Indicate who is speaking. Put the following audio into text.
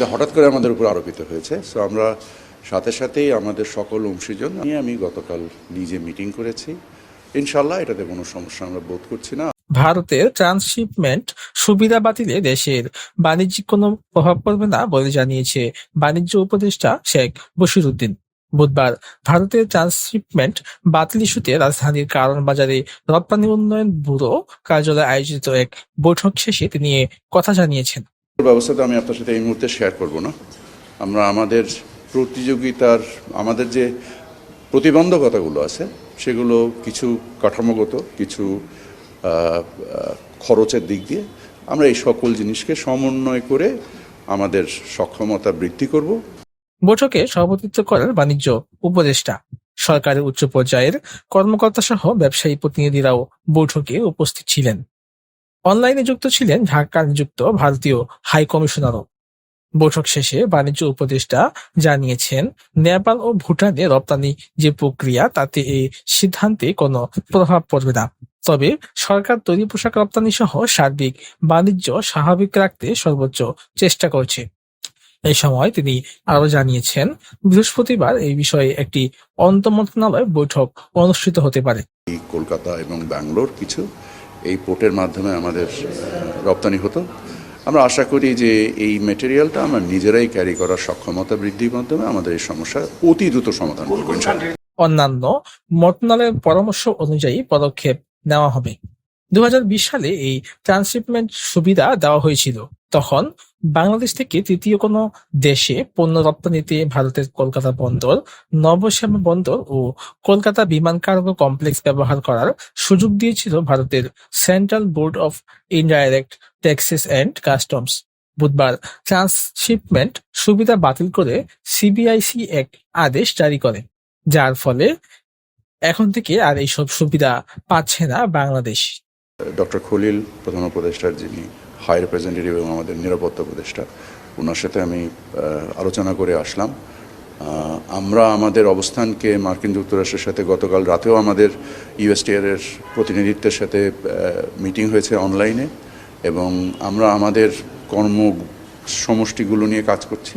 Speaker 1: এটা হঠাৎ করে আমাদের উপর আরোপিত হয়েছে। সো আমরা সাথে সাথেই আমাদের সকল অংশীজন নিয়ে আমি গতকাল নিজে মিটিং করেছি। ইনশাল্লাহ এটাতে কোনো সমস্যা আমরা বোধ করছি না।
Speaker 2: ভারতের ট্রান্সশিপমেন্ট সুবিধা বাতিলে দেশের বাণিজ্যিক কোনো প্রভাব পড়বে না বলে জানিয়েছে বাণিজ্য উপদেষ্টা শেখ বশিরউদ্দিন বুধবার ভারতের ট্রান্সশিপমেন্ট বাতিল ইস্যুতে রাজধানীর কারণ বাজারে রপ্তানি উন্নয়ন ব্যুরো কার্যালয়ে আয়োজিত এক বৈঠক শেষে তিনি কথা জানিয়েছেন।
Speaker 1: ব্যবস্থা তো আমি আপনার সাথে এই মুহূর্তে শেয়ার করব না। আমরা আমাদের প্রতিযোগিতার, আমাদের যে প্রতিবন্ধকতাগুলো আছে, সেগুলো কিছু কাঠামোগত, কিছু খরচের দিক দিয়ে আমরা এই সকল জিনিসকে সমন্বয় করে আমাদের সক্ষমতা বৃদ্ধি করব।
Speaker 2: বৈঠকে সভাপতিত্ব করেন বাণিজ্য উপদেষ্টা, সরকারের উচ্চ পর্যায়ের কর্মকর্তা সহ ব্যবসায়ী প্রতিনিধিরাও বৈঠকে উপস্থিত ছিলেন। অনলাইনে যুক্ত ছিলেন ঢাকা নিযুক্ত ভারতীয় হাই কমিশনারও। বৈঠক শেষে বাণিজ্য উপদেষ্টা জানিয়েছেন, নেপাল ও ভুটানে রপ্তানি যে প্রক্রিয়া, তাতে এই সিদ্ধান্তে কোনো প্রভাব পড়বে না। তবে সরকার তৈরি পোশাক রপ্তানি সহ সার্বিক বাণিজ্য স্বাভাবিক রাখতে সর্বোচ্চ চেষ্টা করছে। এই সময় তিনি আরও জানিয়েছেন, বৃহস্পতিবার এই বিষয়ে একটি অন্তমন্ত্রণালয় বৈঠক অনুষ্ঠিত হতে পারে।
Speaker 1: কলকাতা এবং ব্যাঙ্গালোর কিছু এই পোর্টের মাধ্যমে আমাদের রপ্তানি হতো। আমরা আশা করি যে এই মেটেরিয়ালটা আমরা নিজেরাই ক্যারি করার সক্ষমতা বৃদ্ধির মাধ্যমে আমাদের এই সমস্যার অতি দ্রুত সমাধান করব
Speaker 2: অন্যান্য মন্ত্রণালয়ের পরামর্শ অনুযায়ী পদক্ষেপ নেওয়া হবে। দু হাজার বিশ সালে এই ট্রান্সশিপমেন্ট সুবিধা দেওয়া হয়েছিল। তখন বাংলাদেশ থেকে তৃতীয় কোনো দেশে পণ্য রপ্তানিতে ভারতের কলকাতা বন্দর, নবশ্যামা বন্দর ও কলকাতা বিমান কার্গো কমপ্লেক্স ব্যবহার করার সুযোগ দিয়েছিল ভারতের central board of indirect taxes and customs. বুধবার ট্রান্সশিপমেন্ট সুবিধা বাতিল করে সিবিআইসি এক আদেশ জারি করে, যার ফলে এখন থেকে আর এইসব সুবিধা পাচ্ছে না বাংলাদেশ।
Speaker 1: ডক্টর খলিল, প্রধান উপদেষ্টার যিনি হাই রিপ্রেজেন্টেটিভ এবং আমাদের নিরাপত্তা উপদেষ্টা ওনার সাথে আমি আলোচনা করে আসলাম। আমরা আমাদের অবস্থানকে মার্কিন যুক্তরাষ্ট্রের সাথে গতকাল রাতেও আমাদের ইউএসটিআর এর প্রতিনিধিত্বের সাথে মিটিং হয়েছে অনলাইনে এবং আমরা আমাদের কর্ম সমষ্টিগুলো নিয়ে কাজ করছি।